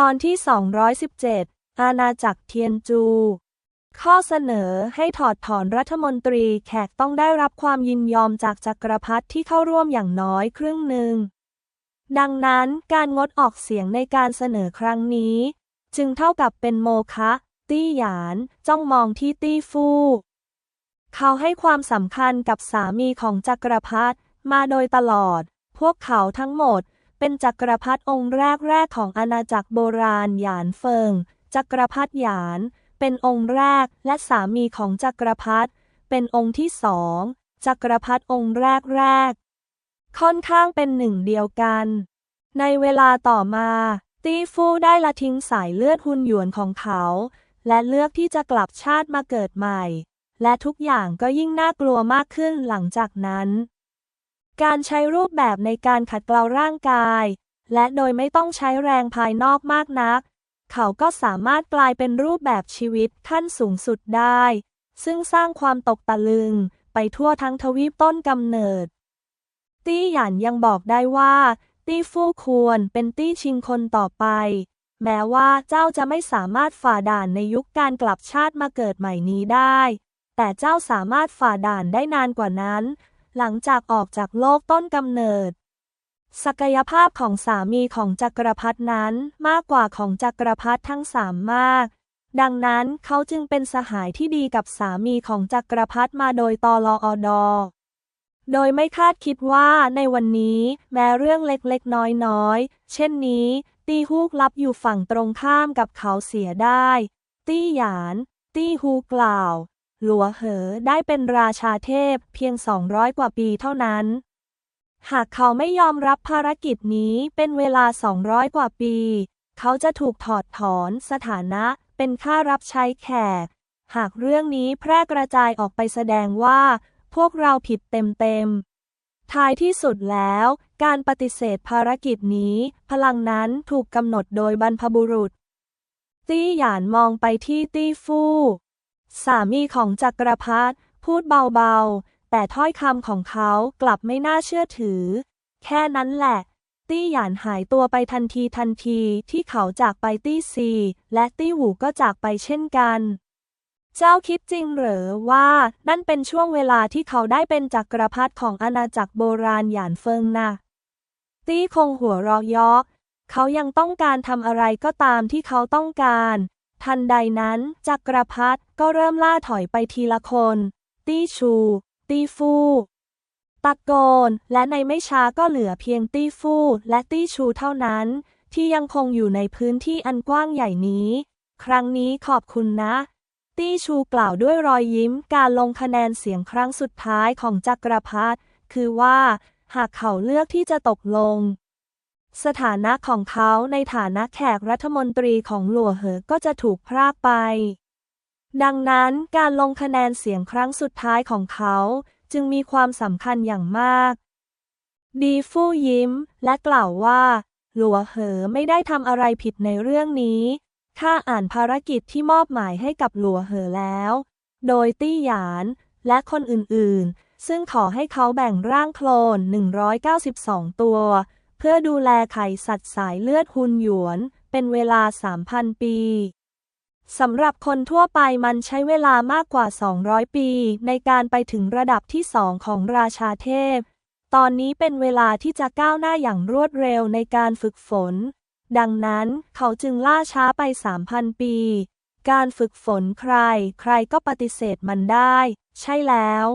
ตอนที่ 217 อาณาจักรเทียนจู ข้อเสนอให้ถอดถอนรัฐมนตรีแขกต้องได้รับความยินยอมจากจักรพรรดิที่เข้าร่วมอย่างน้อยครึ่งหนึ่ง ดังนั้นการงดออกเสียงในการเสนอครั้งนี้ จึงเท่ากับเป็นโมฆะตี้หยาน จ้องมองที่ตี้ฟู่เขาให้ความสำคัญกับสามีของจักรพรรดิมาโดยตลอด พวกเขาทั้งหมด เป็นจักรพรรดิองค์แรกๆของอาณาจักรโบราณหยานเฟิง จักรพรรดิหยาน เป็นองค์แรกและสามีของจักรพรรดิเป็นองค์ที่สองจักรพรรดิองค์แรกๆค่อนข้างเป็นหนึ่งเดียวกัน ในเวลาต่อมา ตี้ฟู่ได้ละทิ้งสายเลือดหุนหยวนของเขา และเลือกที่จะกลับชาติมาเกิดใหม่ และทุกอย่างก็ยิ่งน่ากลัวมากขึ้นหลังจากนั้น การใช้รูปแบบในการขัดเกลาร่างกาย และโดยไม่ต้องใช้แรงภายนอกมากนัก เขาก็สามารถกลายเป็นรูปแบบชีวิตขั้นสูงสุดได้ ซึ่งสร้างความตกตะลึงไปทั่วทั้งทวีปต้นกำเนิด ตี้หยันยังบอกได้ว่า ตี้ฟู่ควรเป็นตี้ชิงคนต่อไป แม้ว่าเจ้าจะไม่สามารถฝ่าด่านในยุคการกลับชาติมาเกิดใหม่นี้ได้ แต่เจ้าสามารถฝ่าด่านได้นานกว่านั้น หลังจากออกจากโลกต้นกำเนิด ศักยภาพของสามีของจักรพรรดินั้นมากกว่าของจักรพรรดิทั้งสามมาก ดังนั้นเขาจึงเป็นสหายที่ดีกับสามีของจักรพรรดิมาโดยตลอดอโดยไม่คาดคิดว่าในวันนี้แม้เรื่องเล็กๆ น้อยๆ เช่นนี้ ตี้ฮูกลับอยู่ฝั่งตรงข้ามกับเขาเสียได้ ตี้หยาน ตี้ฮูกล่าว หลัวเหอได้เป็นราชาเทพเพียง 200 กว่าปีเท่านั้น หากเขาไม่ยอมรับภารกิจนี้เป็นเวลา 200 กว่าปี เขาจะถูกถอดถอนสถานะเป็นข้ารับใช้แขก หากเรื่องนี้แพร่กระจายออกไปแสดงว่า พวกเราผิดเต็มๆ ท้ายที่สุดแล้ว การปฏิเสธภารกิจนี้ พลังนั้นถูกกำหนดโดยบรรพบุรุษ ตี้หยานมองไปที่ตี้ฟู่ สามีของจักรพรรดิพูดเบาๆ แต่ถ้อยคำของเขากลับไม่น่าเชื่อถือ แค่นั้นแหละ ตี้หยานหายตัวไปทันทีทันทีที่เขาจากไปตี้ซี และตี้หูก็จากไปเช่นกัน เจ้าคิดจริงเหรือว่านั่นเป็นช่วงเวลาที่เขาได้เป็นจักรพรรดิของอาณาจักรโบราณหยานเฟิงนะตี้คงหัวเราะเยาะเขายังต้องการทำอะไรก็ตามที่เขาต้องการ ทันใดนั้นจักรพรรดิก็เริ่มล่าถอยไปทีละคน ตี้ชู ตี้ฟู่ตะโกน และในไม่ช้าก็เหลือเพียงตี้ฟู่และตี้ชูเท่านั้น ที่ยังคงอยู่ในพื้นที่อันกว้างใหญ่นี้ ครั้งนี้ขอบคุณนะ ตี้ชูกล่าวด้วยรอยยิ้มการลงคะแนนเสียงครั้งสุดท้ายของจักรพรรดิคือว่า หากเขาเลือกที่จะตกลง สถานะของเขาในฐานะแขกรัฐมนตรีของหลัวเหอก็จะถูกพรากไป ดังนั้นการลงคะแนนเสียงครั้งสุดท้ายของเขาจึงมีความสำคัญอย่างมาก ดีฟู่ยิ้มและกล่าวว่า หลัวเหอไม่ได้ทำอะไรผิดในเรื่องนี้ ข้าอ่านภารกิจที่มอบหมายให้กับหลัวเหอแล้ว โดยตี้หยานและคนอื่นๆ ซึ่งขอให้เขาแบ่งร่างโคลน 192 ตัว พื่อดูแลไข่สัตว์สายเลือดหุนหยวน เป็นเวลา 3,000 ปีสำหรับคนทั่วไปมันใช้เวลามากกว่า 200 ปี ในการไปถึงระดับที่สองของราชาเทพ ตอนนี้เป็นเวลาที่จะก้าวหน้าอย่างรวดเร็วในการฝึกฝน ดังนั้นเขาจึงล่าช้าไป 3,000 ปี การฝึกฝนใคร ใครก็ปฏิเสธมันได้ ใช่แล้ว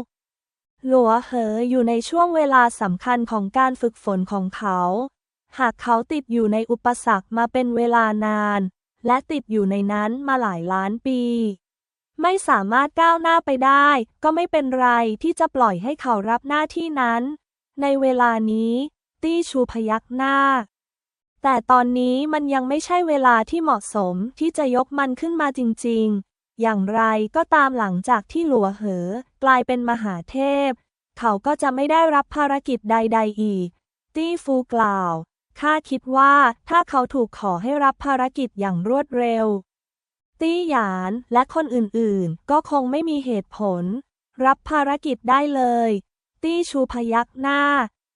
หลัวเหออยู่ในช่วงเวลาสำคัญของการฝึกฝนของเขา หากเขาติดอยู่ในอุปสรรคมาเป็นเวลานาน และติดอยู่ในนั้นมาหลายล้านปี ไม่สามารถก้าวหน้าไปได้ ก็ไม่เป็นไรที่จะปล่อยให้เขารับหน้าที่นั้น ในเวลานี้ ตี้ชูพยักหน้า แต่ตอนนี้มันยังไม่ใช่เวลาที่เหมาะสมที่จะยกมันขึ้นมาจริง ๆ อย่างไรก็ตามหลังจากที่หลัวเหอ กลายเป็นมหาเทพ เขาก็จะไม่ได้รับภารกิจใด ๆ อีก ตี้ฟูกล่าว ข้าคิดว่าถ้าเขาถูกขอให้รับภารกิจอย่างรวดเร็ว ตี้หยานและคนอื่นๆ ก็คงไม่มีเหตุผล รับภารกิจได้เลย ตี้ชูพยักหน้า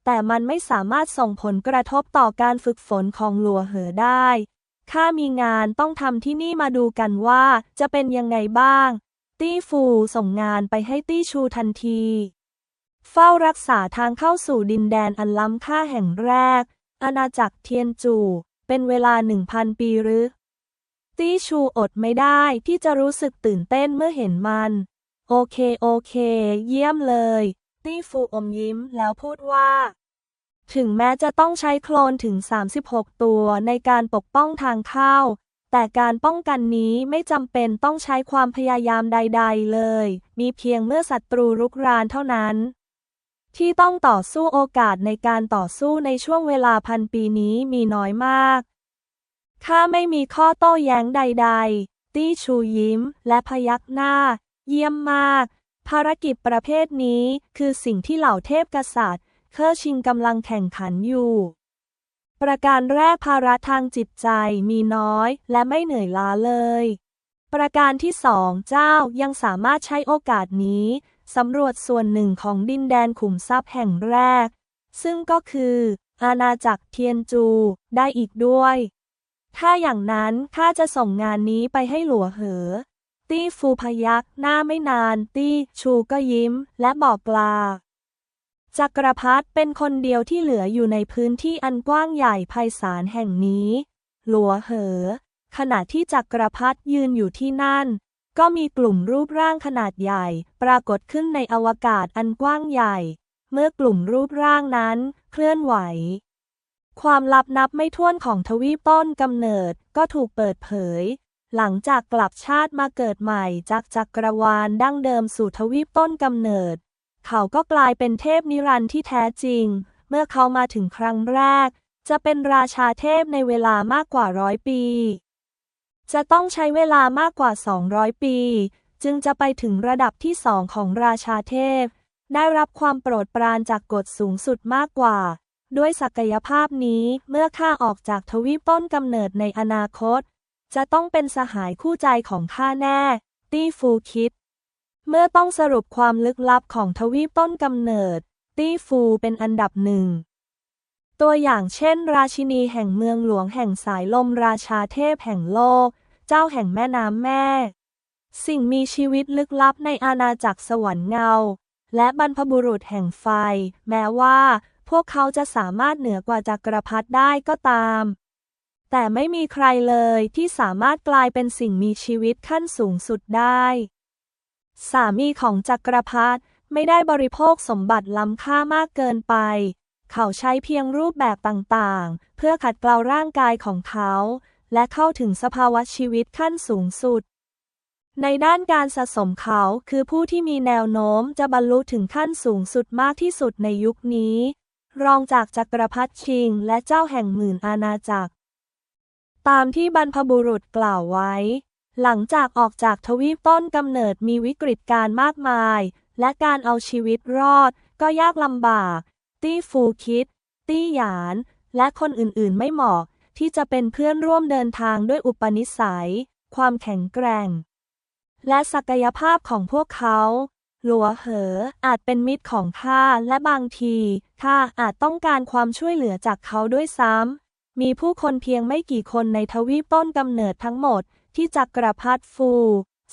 แต่มันไม่สามารถส่งผลกระทบต่อการฝึกฝนของหลัวเหอได้ ข้ามีงานต้องทำที่นี่มาดูกันว่าจะเป็นยังไงบ้าง ตี้ฟูส่งงานไปให้ตี้ชูทันที เฝ้ารักษาทางเข้าสู่ดินแดนอันล้ำค่าแห่งแรก อาณาจักรเทียนจูเป็นเวลาหนึ่งพันปีหรือ ตี้ชูอดไม่ได้ที่จะรู้สึกตื่นเต้นเมื่อเห็นมัน โอเคโอเค เยี่ยมเลย ตี้ฟูอมยิ้มแล้วพูดว่า ถึงแม้จะต้องใช้โคลนถึง 36 ตัวในการปกป้องทางเข้า แต่การป้องกันนี้ไม่จำเป็นต้องใช้ความพยายามใด ๆ เลย มีเพียงเมื่อศัตรูรุกรานเท่านั้น ที่ต้องต่อสู้โอกาสในการต่อสู้ในช่วงเวลาพันปีนี้มีน้อยมาก ข้าไม่มีข้อโต้แย้งใด ๆ ตี้ชูยิ้ม และพยักหน้า เยี่ยมมาก ภารกิจประเภทนี้คือสิ่งที่เหล่าเทพกษัตริย์ เคอร์ชิงกำลังแข่งขันอยู่ ประการแรกภาระทางจิตใจมีน้อยและไม่เหนื่อยล้าเลย ประการที่สองเจ้ายังสามารถใช้โอกาสนี้สำรวจส่วนหนึ่งของดินแดนขุมทรัพย์แห่งแรก ซึ่งก็คือ อาณาจักรเทียนจูได้อีกด้วย ถ้าอย่างนั้นข้าจะส่งงานนี้ไปให้หลัวเหอ ตี้ฟูพยักหน้าไม่นาน ตี้ชูก็ยิ้มและบอกกลา จักรพรรดิเป็นคนเดียวที่เหลืออยู่ในพื้นที่อันกว้างใหญ่ไพศาลแห่งนี้ หลัวเหอ ขณะที่จักรพรรดิยืนอยู่ที่นั่น ก็มีกลุ่มรูปร่างขนาดใหญ่ ปรากฏขึ้นในอวกาศอันกว้างใหญ่ เมื่อกลุ่มรูปร่างนั้นเคลื่อนไหว ความลับนับไม่ถ้วนของทวีปต้นกำเนิดก็ถูกเปิดเผย หลังจากกลับชาติมาเกิดใหม่จากจักรวาลดั้งเดิมสู่ทวีปต้นกำเนิด เขาก็กลายเป็นเทพนิรันดร์ที่แท้จริง เมื่อเขามาถึงครั้งแรก จะเป็นราชาเทพในเวลามากกว่าร้อยปี จะต้องใช้เวลามากกว่า 200 ปี จึงจะไปถึงระดับที่สองของราชาเทพ ได้รับความโปรดปรานจากกฎสูงสุดมากกว่า ด้วยศักยภาพนี้เมื่อข้าออกจากทวีปต้นกำเนิดในอนาคต จะต้องเป็นสหายคู่ใจของข้าแน่ ตี้ฟูคิด เมื่อต้องสรุปความลึกลับของทวีปต้นกำเนิด ตี้ฟูเป็นอันดับหนึ่ง ตัวอย่างเช่น ราชินีแห่งเมืองหลวงแห่งสายลมราชาเทพแห่งโลก เจ้าแห่งแม่น้ำแม่ สิ่งมีชีวิตลึกลับในอาณาจักรสวรรค์เงา และบรรพบุรุษแห่งไฟ แม้ว่า พวกเขาจะสามารถเหนือกว่าจักรพรรดิได้ก็ตาม แต่ไม่มีใครเลยที่สามารถกลายเป็นสิ่งมีชีวิตขั้นสูงสุดได้ สามีของจักรพรรดิไม่ได้บริโภคสมบัติล้ำค่ามากเกินไป เขาใช้เพียงรูปแบบต่างๆ เพื่อขัดเกลาร่างกายของเขา และเข้าถึงสภาวะชีวิตขั้นสูงสุด ในด้านการสะสมเขาคือผู้ที่มีแนวโน้มจะบรรลุถึงขั้นสูงสุดมากที่สุดในยุคนี้ รองจากจักรพรรดิชิง และเจ้าแห่งหมื่นอาณาจักร ตามที่บรรพบุรุษกล่าวไว้ หลังจากออกจากทวีปต้นกำเนิดมีวิกฤตการ์มากมาย และการเอาชีวิตรอด ก็ยากลำบาก ตี้ฟูคิด ตี้หยาน และคนอื่นๆไม่เหมาะ ที่จะเป็นเพื่อนร่วมเดินทางด้วยอุปนิสัย ความแข็งแกร่ง และศักยภาพของพวกเขา หลัวเหออาจเป็นมิตรของข้าและบางทีข้าอาจต้องการความช่วยเหลือจากเขาด้วยซ้ำมีผู้คนเพียงไม่กี่คนในทวีปต้นกำเนิดทั้งหมด ที่จักรพรรดิฟู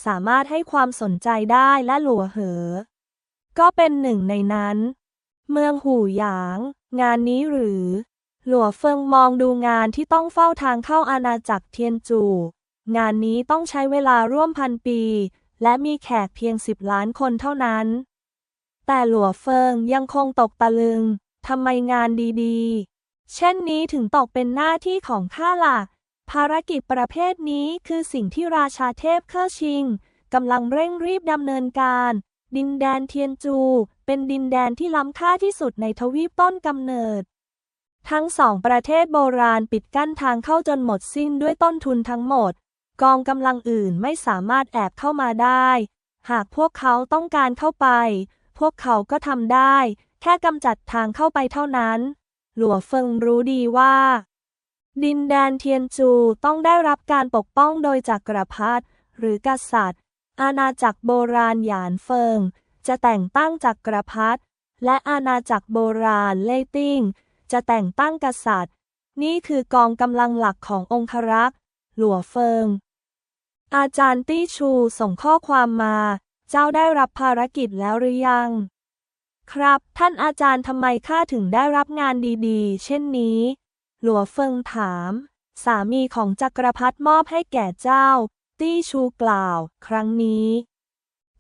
สามารถให้ความสนใจได้และหลัวเหอ ก็เป็นหนึ่งในนั้น เมืองหูหยาง งานนี้หรือ หลัวเฟิงมองดูงานที่ต้องเฝ้าทางเข้าอาณาจักรเทียนจู งานนี้ต้องใช้เวลาร่วมพันปี และมีแขกเพียงสิบล้านคนเท่านั้น แต่หลัวเฟิงยังคงตกตะลึงทำไมงานดีๆ เช่นนี้ถึงตกเป็นหน้าที่ของข้าล่ะ ภารกิจประเภทนี้คือสิ่งที่ราชาเทพเคอชิงกำลังเร่งรีบดำเนินการ ดินแดนเทียนจู เป็นดินแดนที่ล้ำค่าที่สุดในทวีปต้นกำเนิด ทั้งสองประเทศโบราณปิดกั้นทางเข้าจนหมดสิ้นด้วยต้นทุนทั้งหมด กองกำลังอื่นไม่สามารถแอบเข้ามาได้ หากพวกเขาต้องการเข้าไป พวกเขาก็ทำได้ แค่กำจัดทางเข้าไปเท่านั้น หลัวเฟิงรู้ดีว่า ดินแดนเทียนจูต้องได้รับการปกป้องโดยจักรพรรดิหรือกษัตริย์ อาณาจักรโบราณหยานเฟิง จะแต่งตั้งจักรพรรดิและอาณาจักรโบราณเล่ติ้ง จะแต่งตั้งกษัตริย์ นี่คือกองกำลังหลักขององครักษ์ หลัวเฟิง อาจารย์ตี้ชูส่งข้อความมา เจ้าได้รับภารกิจแล้วหรือยัง ครับ ท่านอาจารย์ทำไมข้าถึงได้รับงานดีๆ เช่นนี้ หลัวเฟิงถาม สามีของจักรพรรดิมอบให้แก่เจ้า ตี้ชูกล่าว ครั้งนี้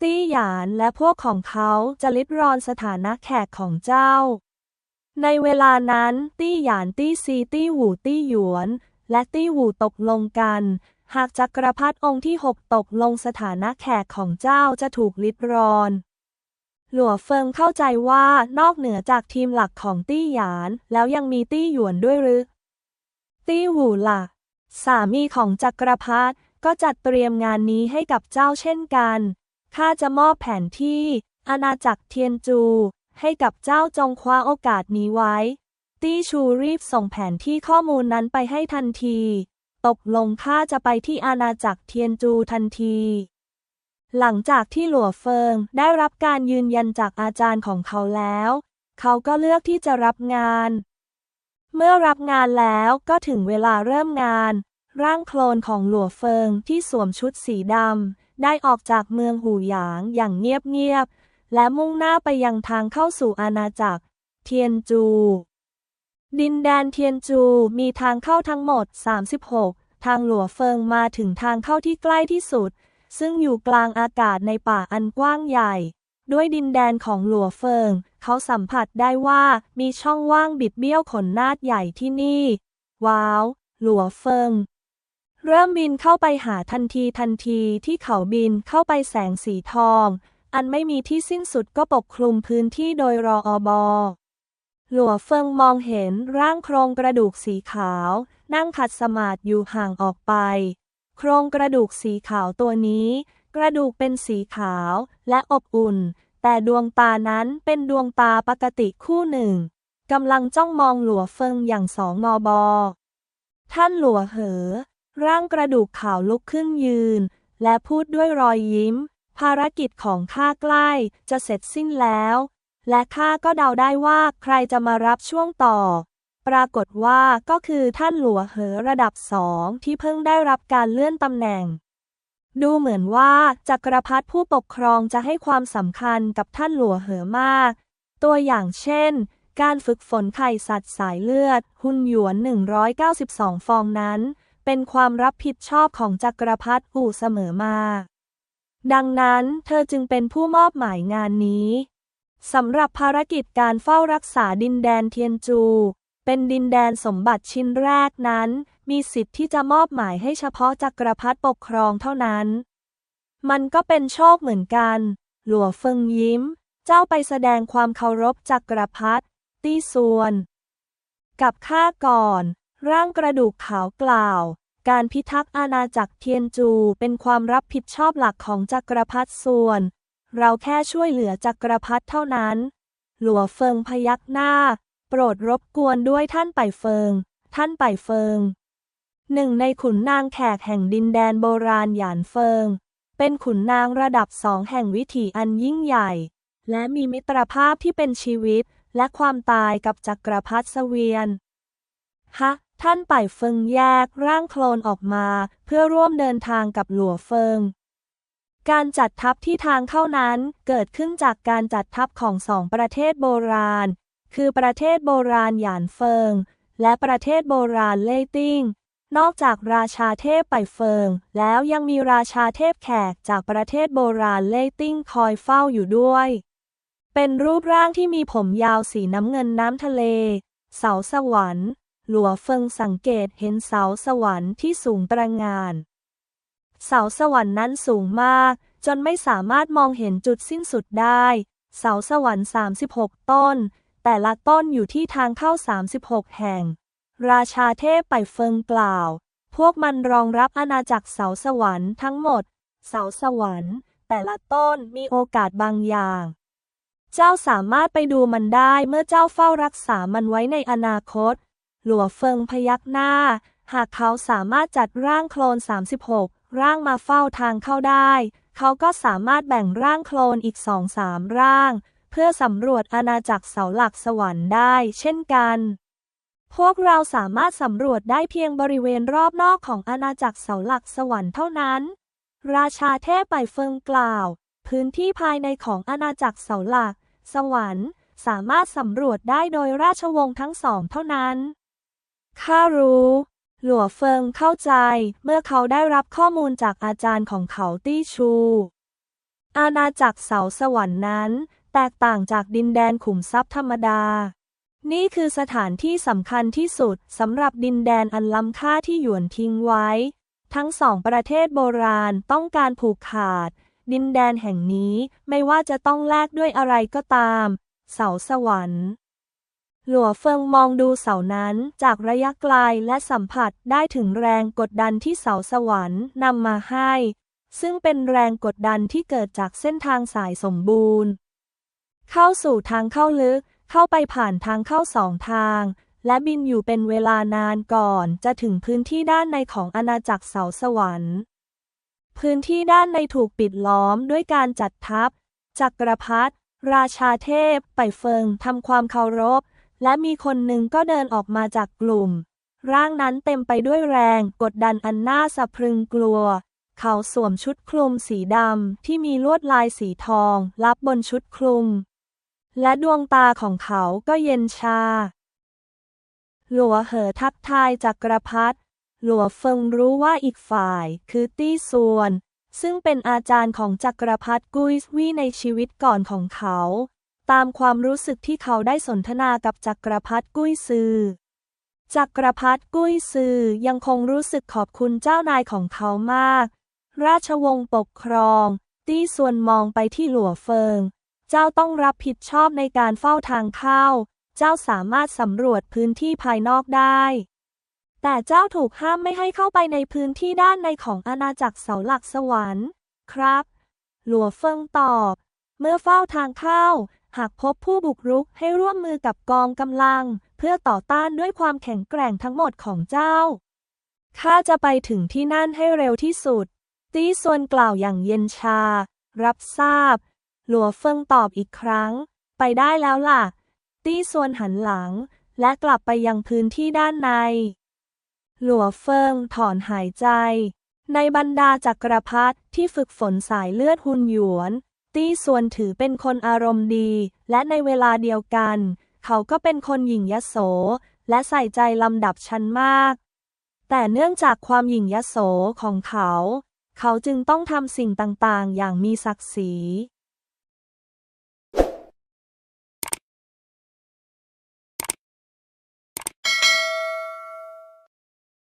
ตี้หยานและพวกของเขาจะลิดรอนสถานะแขกของเจ้า ในเวลานั้น ตี้หยานตี้ซีตี้หูตี้หยวน และตี้หูตกลงกัน หากจักรพรรดิองค์ที่หกตกลงสถานะแขกของเจ้าจะถูกลิดรอนหลัวเฟิงเข้าใจว่านอกเหนือจากทีมหลักของตี้หยาน แล้วยังมีตี้หยวนด้วยหรือ ตี้หวูล่ะสามีของจักรพรรดิก็จัดเตรียมงานนี้ให้กับเจ้าเช่นกัน ข้าจะมอบแผนที่อาณาจักรเทียนจู ให้กับเจ้าจงคว้าโอกาสนี้ไว้ ตี้ชูรีบส่งแผนที่ข้อมูลนั้นไปให้ทันที ตกลงข้าจะไปที่อาณาจักรเทียนจูทันที หลังจากที่หลัวเฟิงได้รับการยืนยันจากอาจารย์ของเขาแล้ว เขาก็เลือกที่จะรับงาน เมื่อรับงานแล้วก็ถึงเวลาเริ่มงาน ร่างโคลนของหลัวเฟิงที่สวมชุดสีดำได้ออกจากเมืองหูหยางอย่างเงียบๆและมุ่งหน้าไปยังทางเข้าสู่อาณาจักร เทียนจู ดินแดนเทียนจูมีทางเข้าทั้งหมด 36 ทางหลัวเฟิงมาถึงทางเข้าที่ใกล้ที่สุด ซึ่งอยู่กลางอากาศในป่าอันกว้างใหญ่ ด้วยดินแดนของหลัวเฟิง เขาสัมผัสได้ว่ามีช่องว่างบิดเบี้ยวขนนาดใหญ่ที่นี่ ว้าว หลัวเฟิง เริ่มบินเข้าไปหาทันทีทันทีที่เขาบินเข้าไปแสงสีทอง อันไม่มีที่สิ้นสุดก็ปกคลุมพื้นที่โดยรออบอหลัวเฟิงมองเห็นร่างโครงกระดูกสีขาว นั่งขัดสมาธิอยู่ห่างออกไป โครงกระดูกสีขาวตัวนี้ กระดูกเป็นสีขาวและอบอุ่น แต่ดวงตานั้นเป็นดวงตาปกติคู่หนึ่งกำลังจ้องมองหลัวเฟิงอย่างสองงอบอ ท่านหลัวเหอ ร่างกระดูกขาวลุกขึ้นยืน และพูดด้วยรอยยิ้ม ภารกิจของข้าใกล้จะเสร็จสิ้นแล้ว และข้าก็เดาได้ว่าใครจะมารับช่วงต่อ ปรากฏว่าก็คือท่านหลัวเหอระดับสองที่เพิ่งได้รับการเลื่อนตำแหน่ง ดูเหมือนว่าจักรพรรดิผู้ปกครองจะให้ความสำคัญกับท่านหลัวเหอมาก ตัวอย่างเช่น การฝึกฝนไข่สัตว์สายเลือด หุ่นหยวน 192 ฟองนั้น เป็นความรับผิดชอบของจักรพรรดิอู่เสมอมา ดังนั้นเธอจึงเป็นผู้มอบหมายงานนี้สำหรับภารกิจการเฝ้ารักษาดินแดนเทียนจู เป็นดินแดนสมบัติชิ้นแรกนั้น มีสิทธิ์ที่จะมอบหมายให้เฉพาะจักรพรรดิปกครองเท่านั้น มันก็เป็นโชคเหมือนกัน หลัวเฟิงยิ้ม เจ้าไปแสดงความเคารพจักรพรรดิตี้ส่วน กับข้าก่อน ร่างกระดูกขาวกล่าว การพิทักษ์อาณาจักรเทียนจูเป็นความรับผิดชอบหลักของจักรพรรดิส่วน เราแค่ช่วยเหลือจักรพรรดิเท่านั้น หลัวเฟิงพยักหน้า โปรดรบกวนด้วยท่านไปเฟิง ท่านไปเฟิง หนึ่งในขุนนางแขกแห่งดินแดนโบราณหยานเฟิง เป็นขุนนางระดับสองแห่งวิถีอันยิ่งใหญ่ และมีมิตรภาพที่เป็นชีวิตและความตายกับจักรพรรดิเสวียน ฮะ ท่านไปเฟิงแยกร่างโคลนออกมา เพื่อร่วมเดินทางกับหลัวเฟิง การจัดทัพที่ทางเข้านั้นเกิดขึ้นจากการจัดทัพของสองประเทศโบราณ คือประเทศโบราณหยานเฟิง และประเทศโบราณเล่ติ้ง นอกจากราชาเทพไปเฟิง แล้วยังมีราชาเทพแขกจากประเทศโบราณเล่ติ้งคอยเฝ้าอยู่ด้วย เป็นรูปร่างที่มีผมยาวสีน้ำเงินน้ำทะเล เสาสวรรค์ หลัวเฟิงสังเกตเห็นเสาสวรรค์ที่สูงตระงาน เสาสวรรค์นั้นสูงมาก จนไม่สามารถมองเห็นจุดสิ้นสุดได้ เสาสวรรค์ 36 ต้น แต่ละต้นอยู่ที่ทางเข้า 36 แห่ง ราชาเทพไปเฟิงกล่าว พวกมันรองรับอาณาจักรเสาสวรรค์ทั้งหมด เสาสวรรค์ แต่ละต้นมีโอกาสบางอย่าง เจ้าสามารถไปดูมันได้เมื่อเจ้าเฝ้ารักษามันไว้ในอนาคต หลัวเฟิงพยักหน้า หากเขาสามารถจัดร่างโคลน 36 ร่างมาเฝ้าทางเข้าได้ เขาก็สามารถแบ่งร่างโคลนอีกสองสามร่าง เพื่อสำรวจอาณาจักรเสาหลักสวรรค์ได้ เช่นกัน พวกเราสามารถสำรวจได้เพียงบริเวณรอบนอกของอาณาจักรเสาหลักสวรรค์เท่านั้น ราชาเทพไปเฟิงกล่าว พื้นที่ภายในของอาณาจักรเสาหลัก สวรรค์ สามารถสำรวจได้โดยราชวงศ์ทั้งสองเท่านั้น ข้ารู้ หลัวเฟิงเข้าใจ เมื่อเขาได้รับข้อมูลจากอาจารย์ของเขาตี้ชู อาณาจักรเสาสวรรค์นั้น แตกต่างจากดินแดนขุมทรัพย์ธรรมดา นี่คือสถานที่สำคัญที่สุดสำหรับดินแดนอันล้ำค่าที่หยวนทิ้งไว้ ทั้งสองประเทศโบราณต้องการผูกขาด ดินแดนแห่งนี้ไม่ว่าจะต้องแลกด้วยอะไรก็ตาม เสาสวรรค์หลัวเฟิงมองดูเสานั้นจากระยะไกลและสัมผัสได้ถึงแรงกดดันที่เสาสวรรค์นำมาให้ ซึ่งเป็นแรงกดดันที่เกิดจากเส้นทางสายสมบูรณ์ เข้าสู่ทางเข้าลึก เข้าไปผ่านทางเข้าสองทาง และบินอยู่เป็นเวลานานก่อน จะถึงพื้นที่ด้านในของอาณาจักรเสาสวรรค์ พื้นที่ด้านในถูกปิดล้อมด้วยการจัดทัพ จักรพรรดิราชาเทพ ไปเฟิงทำความเคารพ และมีคนหนึ่งก็เดินออกมาจากกลุ่ม ร่างนั้นเต็มไปด้วยแรงกดดันอันน่าสะพรึงกลัว เขาสวมชุดคลุมสีดำที่มีลวดลายสีทองรับบนชุดคลุม และดวงตาของเขาก็เย็นชา หลัวเหอทักทายจักรพรรดิหลัวเฟิงรู้ว่าอีกฝ่ายคือตี้ส่วน ซึ่งเป็นอาจารย์ของจักรพรรดิกุยวี่ในชีวิตก่อนของเขา ตามความรู้สึกที่เขาได้สนทนากับจักรพรรดิกุ้ยซือจักรพรรดิกุ้ยซือยังคงรู้สึกขอบคุณเจ้านายของเขามาก ราชวงศ์ปกครอง ตี้ส่วนมองไปที่หลัวเฟิง เจ้าต้องรับผิดชอบในการเฝ้าทางเข้า เจ้าสามารถสำรวจพื้นที่ภายนอกได้ แต่เจ้าถูกห้ามไม่ให้เข้าไปในพื้นที่ด้านในของอาณาจักรเสาหลักสวรรค์ ครับ หลัวเฟิงตอบ เมื่อเฝ้าทางเข้า หากพบผู้บุกรุกให้ร่วมมือกับกองกำลัง เพื่อต่อต้านด้วยความแข็งแกร่งทั้งหมดของเจ้า ข้าจะไปถึงที่นั่นให้เร็วที่สุด ตี้ส่วนกล่าวอย่างเย็นชา รับทราบ หลัวเฟิงตอบอีกครั้ง ไปได้แล้วล่ะ ตี้ส่วนหันหลัง และกลับไปยังพื้นที่ด้านใน หลัวเฟิงถอนหายใจ ในบรรดาจักรพรรดิที่ฝึกฝนสายเลือดหุนหยวน ตี้ส่วนถือเป็นคนอารมณ์ดี และในเวลาเดียวกัน เขาก็เป็นคนหยิ่งยโส และใส่ใจลำดับชั้นมาก แต่เนื่องจากความหยิ่งยโสของเขา เขาจึงต้องทำสิ่งต่างๆ อย่างมีศักดิ์ศรี